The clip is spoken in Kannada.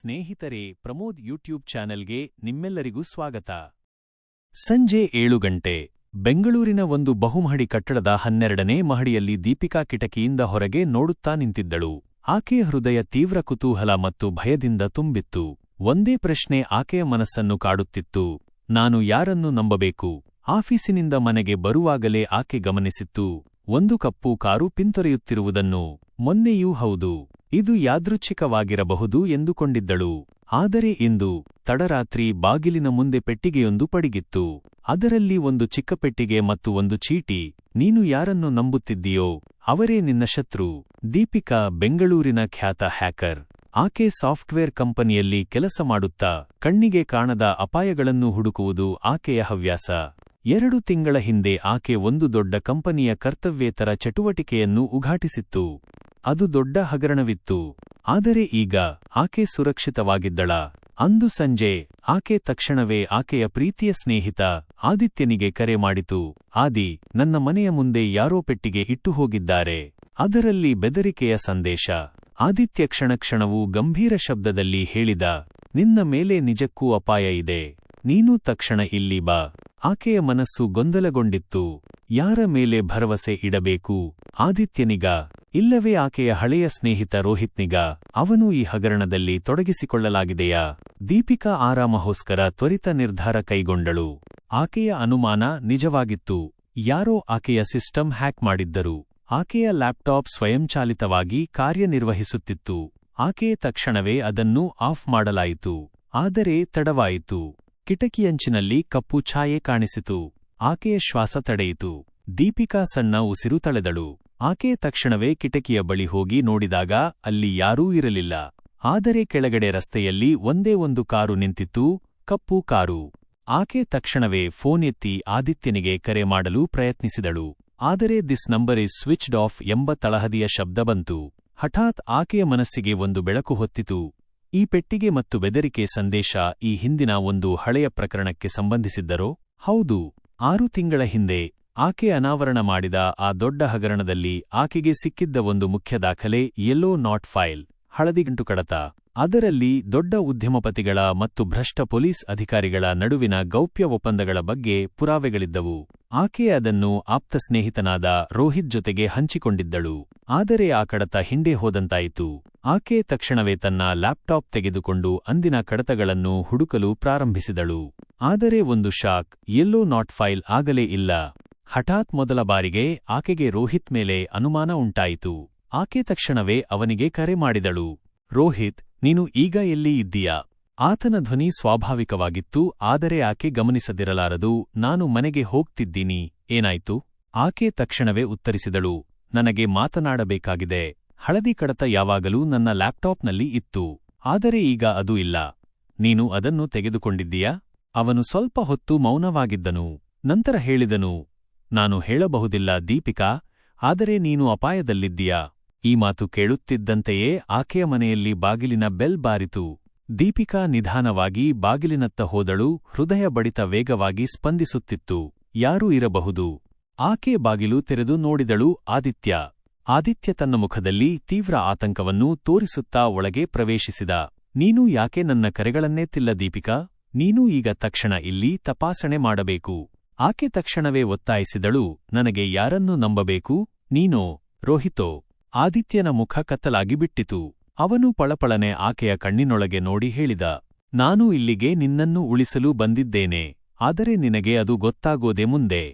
ಸ್ನೇಹಿತರೆ, ಪ್ರಮೋದ್ ಯೂಟ್ಯೂಬ್ ಚಾನೆಲ್ಗೆ ನಿಮ್ಮೆಲ್ಲರಿಗೂ ಸ್ವಾಗತ. ಸಂಜೆ ಏಳು ಗಂಟೆ, ಬೆಂಗಳೂರಿನ ಒಂದು ಬಹುಮಹಡಿ ಕಟ್ಟಡದ ಹನ್ನೆರಡನೇ ಮಹಡಿಯಲ್ಲಿ ದೀಪಿಕಾ ಕಿಟಕಿಯಿಂದ ಹೊರಗೆ ನೋಡುತ್ತಾ ನಿಂತಿದ್ದಳು. ಆಕೆಯ ಹೃದಯ ತೀವ್ರ ಕುತೂಹಲ ಮತ್ತು ಭಯದಿಂದ ತುಂಬಿತ್ತು. ಒಂದೇ ಪ್ರಶ್ನೆ ಆಕೆಯ ಮನಸ್ಸನ್ನು ಕಾಡುತ್ತಿತ್ತು. ನಾನು ಯಾರನ್ನು ನಂಬಬೇಕು? ಆಫೀಸಿನಿಂದ ಮನೆಗೆ ಬರುವಾಗಲೇ ಆಕೆ ಗಮನಿಸಿತ್ತು. ಒಂದು ಕಪ್ಪು ಕಾರು ಪಿಂತೊರೆಯುತ್ತಿರುವುದನ್ನು. ಮೊನ್ನೆಯೂ ಹೌದು. ಇದು ಯಾದೃಚ್ಛಿಕವಾಗಿರಬಹುದು ಎಂದುಕೊಂಡಿದ್ದಳು. ಆದರೆ ಇಂದು ತಡರಾತ್ರಿ ಬಾಗಿಲಿನ ಮುಂದೆ ಪೆಟ್ಟಿಗೆಯೊಂದು ಪಡಿಗಿತ್ತು. ಅದರಲ್ಲಿ ಒಂದು ಚಿಕ್ಕ ಪೆಟ್ಟಿಗೆ ಮತ್ತು ಒಂದು ಚೀಟಿ. ನೀನು ಯಾರನ್ನು ನಂಬುತ್ತಿದ್ದೀಯೋ ಅವರೇ ನಿನ್ನ ಶತ್ರು. ದೀಪಿಕಾ ಬೆಂಗಳೂರಿನ ಖ್ಯಾತ ಹ್ಯಾಕರ್. ಆಕೆ ಸಾಫ್ಟ್ವೇರ್ ಕಂಪನಿಯಲ್ಲಿ ಕೆಲಸ ಮಾಡುತ್ತಾ ಕಣ್ಣಿಗೆ ಕಾಣದ ಅಪಾಯಗಳನ್ನು ಹುಡುಕುವುದು ಆಕೆಯ ಹವ್ಯಾಸ. ಎರಡು ತಿಂಗಳ ಹಿಂದೆ ಆಕೆ ಒಂದು ದೊಡ್ಡ ಕಂಪನಿಯ ಕರ್ತವ್ಯೇತರ ಚಟುವಟಿಕೆಯನ್ನು ಉಘಾಟಿಸಿತ್ತು. ಅದು ದೊಡ್ಡ ಹಗರಣವಿತ್ತು. ಆದರೆ ಈಗ ಆಕೆ ಸುರಕ್ಷಿತವಾಗಿದ್ದಳ. ಅಂದು ಸಂಜೆ ಆಕೆ ತಕ್ಷಣವೇ ಆಕೆಯ ಪ್ರೀತಿಯ ಸ್ನೇಹಿತ ಆದಿತ್ಯನಿಗೆ ಕರೆ ಮಾಡಿತು. ಆದಿ, ನನ್ನ ಮನೆಯ ಮುಂದೆ ಯಾರೋ ಪೆಟ್ಟಿಗೆ ಇಟ್ಟು ಹೋಗಿದ್ದಾರೆ. ಅದರಲ್ಲಿ ಬೆದರಿಕೆಯ ಸಂದೇಶ ಆದಿತ್ಯ ಕ್ಷಣಕ್ಷಣವೂ ಗಂಭೀರ ಶಬ್ದದಲ್ಲಿ ಹೇಳಿದ, ನಿನ್ನ ಮೇಲೆ ನಿಜಕ್ಕೂ ಅಪಾಯ ಇದೆ. ನೀನು ತಕ್ಷಣ ಇಲ್ಲಿ ಬಾ. ಆಕೆಯ ಮನಸ್ಸು ಗೊಂದಲಗೊಂಡಿತ್ತು. ಯಾರ ಮೇಲೆ ಭರವಸೆ ಇಡಬೇಕು ಆದಿತ್ಯನಿಗ ಇಲ್ಲವೇ ಆಕೆಯ ಹಳೆಯ ಸ್ನೇಹಿತ ರೋಹಿತ್ನಿಗ, ಅವನು ಈ ಹಗರಣದಲ್ಲಿ ತೊಡಗಿಸಿಕೊಳ್ಳಲಾಗಿದೆಯಾ? ದೀಪಿಕಾ ಆರಾಮಹೋಸ್ಕರ ತ್ವರಿತ ನಿರ್ಧಾರ ಕೈಗೊಂಡಳು. ಆಕೆಯ ಅನುಮಾನ ನಿಜವಾಗಿತ್ತು. ಯಾರೋ ಆಕೆಯ ಸಿಸ್ಟಮ್ ಹ್ಯಾಕ್ ಮಾಡಿದ್ದರು. ಆಕೆಯ ಲ್ಯಾಪ್ಟಾಪ್ ಸ್ವಯಂಚಾಲಿತವಾಗಿ ಕಾರ್ಯನಿರ್ವಹಿಸುತ್ತಿತ್ತು. ಆಕೆ ತಕ್ಷಣವೇ ಅದನ್ನು ಆಫ್ ಮಾಡಲಾಯಿತು. ಆದರೆ ತಡವಾಯಿತು. ಕಿಟಕಿಯಂಚಿನಲ್ಲಿ ಕಪ್ಪು ಛಾಯೆ ಕಾಣಿಸಿತು. ಆಕೆಯ ಶ್ವಾಸ ತಡೆಯಿತು. ದೀಪಿಕಾ ಸಣ್ಣ ಉಸಿರು ತಳೆದಳು. ಆಕೆ ತಕ್ಷಣವೇ ಕಿಟಕಿಯ ಬಳಿ ಹೋಗಿ ನೋಡಿದಾಗ ಅಲ್ಲಿ ಯಾರೂ ಇರಲಿಲ್ಲ. ಆದರೆ ಕೆಳಗಡೆ ರಸ್ತೆಯಲ್ಲಿ ಒಂದೇ ಒಂದು ಕಾರು ನಿಂತಿತ್ತು, ಕಪ್ಪು ಕಾರು. ಆಕೆ ತಕ್ಷಣವೇ ಫೋನ್ ಎತ್ತಿ ಆದಿತ್ಯನಿಗೆ ಕರೆ ಮಾಡಲು ಪ್ರಯತ್ನಿಸಿದಳು. ಆದರೆ this number is switched off ಎಂಬ ತಳಹದಿಯ ಶಬ್ದ ಬಂತು. ಹಠಾತ್ ಆಕೆಯ ಮನಸ್ಸಿಗೆ ಒಂದು ಬೆಳಕು ಹೊತ್ತಿತು. ಈ ಪೆಟ್ಟಿಗೆ ಮತ್ತು ಬೆದರಿಕೆ ಸಂದೇಶ ಈ ಹಿಂದಿನ ಒಂದು ಹಳೆಯ ಪ್ರಕರಣಕ್ಕೆ ಸಂಬಂಧಿಸಿದ್ದರೋ? ಹೌದು. ಆರು ತಿಂಗಳ ಹಿಂದೆ ಆಕೆ ಅನಾವರಣ ಮಾಡಿದ ಆ ದೊಡ್ಡ ಹಗರಣದಲ್ಲಿ ಆಕೆಗೆ ಸಿಕ್ಕಿದ್ದ ಒಂದು ಮುಖ್ಯ ದಾಖಲೆ ಯೆಲ್ಲೋ ನಾಟ್ ಫೈಲ್ ಹಳದಿಗಂಟು ಕಡತ. ಅದರಲ್ಲಿ ದೊಡ್ಡ ಉದ್ಯಮಪತಿಗಳ ಮತ್ತು ಭ್ರಷ್ಟ ಪೊಲೀಸ್ ಅಧಿಕಾರಿಗಳ ನಡುವಿನ ಗೌಪ್ಯ ಒಪ್ಪಂದಗಳ ಬಗ್ಗೆ ಪುರಾವೆಗಳಿದ್ದವು. ಆಕೆ ಅದನ್ನು ಆಪ್ತ ಸ್ನೇಹಿತನಾದ ರೋಹಿತ್ ಜೊತೆಗೆ ಹಂಚಿಕೊಂಡಿದ್ದಳು. ಆದರೆ ಆ ಕಡತ ಹಿಂಡೆ ಹೋದಂತಾಯಿತು. ಆಕೆ ತಕ್ಷಣವೇ ತನ್ನ ಲ್ಯಾಪ್ಟಾಪ್ ತೆಗೆದುಕೊಂಡು ಅಂದಿನ ಕಡತಗಳನ್ನು ಹುಡುಕಲು ಪ್ರಾರಂಭಿಸಿದಳು. ಆದರೆ ಒಂದು ಶಾಕ್ ಎಲ್ಲೋ ನಾಟ್ ಫೈಲ್ ಆಗಲೇ ಇಲ್ಲ. ಹಠಾತ್ ಮೊದಲ ಬಾರಿಗೆ ಆಕೆಗೆ ರೋಹಿತ್ ಮೇಲೆ ಅನುಮಾನ ಉಂಟಾಯಿತು. ಆಕೆ ತಕ್ಷಣವೇ ಅವನಿಗೆ ಕರೆ ಮಾಡಿದಳು. ರೋಹಿತ್, ನೀನು ಈಗ ಎಲ್ಲಿ ಇದ್ದೀಯಾ? ಆತನ ಧ್ವನಿ ಸ್ವಾಭಾವಿಕವಾಗಿತ್ತು, ಆದರೆ ಆಕೆ ಗಮನಿಸದಿರಲಾರದು. ನಾನು ಮನೆಗೆ ಹೋಗ್ತಿದ್ದೀನಿ. ಏನಾಯ್ತು? ಆಕೆ ತಕ್ಷಣವೇ ಉತ್ತರಿಸಿದಳು. ನನಗೆ ಮಾತನಾಡಬೇಕಾಗಿದೆ. ಹಳದಿ ಕಡತ ಯಾವಾಗಲೂ ನನ್ನ ಲ್ಯಾಪ್ಟಾಪ್ನಲ್ಲಿ ಇತ್ತು. ಆದರೆ ಈಗ ಅದು ಇಲ್ಲ. ನೀನು ಅದನ್ನು ತೆಗೆದುಕೊಂಡಿದ್ದೀಯಾ? ಅವನು ಸ್ವಲ್ಪ ಹೊತ್ತು ಮೌನವಾಗಿದ್ದನು. ನಂತರ ಹೇಳಿದನು ನಾನು ಹೇಳಬಹುದಿಲ್ಲ ದೀಪಿಕಾ, ಆದರೆ ನೀನು ಅಪಾಯದಲ್ಲಿದ್ದೀಯಾ? ಈ ಮಾತು ಕೇಳುತ್ತಿದ್ದಂತೆಯೇ ಆಕೆಯ ಮನೆಯಲ್ಲಿ ಬಾಗಿಲಿನ ಬೆಲ್ ಬಾರಿತು. ದೀಪಿಕಾ ನಿಧಾನವಾಗಿ ಬಾಗಿಲಿನತ್ತ ಹೋದಳು, ಹೃದಯ ಬಡಿತ ವೇಗವಾಗಿ ಸ್ಪಂದಿಸುತ್ತಿತ್ತು. ಯಾರೂ ಇರಬಹುದು. ಆಕೆ ಬಾಗಿಲು ತೆರೆದು ನೋಡಿದಳು ಆದಿತ್ಯ. ಆದಿತ್ಯ ತನ್ನ ಮುಖದಲ್ಲಿ ತೀವ್ರ ಆತಂಕವನ್ನು ತೋರಿಸುತ್ತಾ ಒಳಗೆ ಪ್ರವೇಶಿಸಿದ. ನೀನು ಯಾಕೆ ನನ್ನ ಕರೆಗಳನ್ನೇತಿಲ್ಲ ದೀಪಿಕಾ? ನೀನು ಈಗ ತಕ್ಷಣ ಇಲ್ಲಿ ತಪಾಸಣೆ ಮಾಡಬೇಕು. ಆಕೆ ತಕ್ಷಣವೇ ಒತ್ತಾಯಿಸಿದಳು, ನನಗೆ ಯಾರನ್ನು ನಂಬಬೇಕು? ನೀನೋ? ರೋಹಿತೋ? ಆದಿತ್ಯನ ಮುಖ ಕತ್ತಲಾಗಿ ಬಿಟ್ಟಿತು. ಅವನು ಪಳಪಳನೆ ಆಕೆಯ ಕಣ್ಣಿನೊಳಗೆ ನೋಡಿ ಹೇಳಿದ, ನಾನು ಇಲ್ಲಿಗೆ ನಿನ್ನನ್ನು ಉಳಿಸಲು ಬಂದಿದ್ದೇನೆ, ಆದರೆ ನಿನಗೆ ಅದು ಗೊತ್ತಾಗೋದೆ ಮುಂದೆ.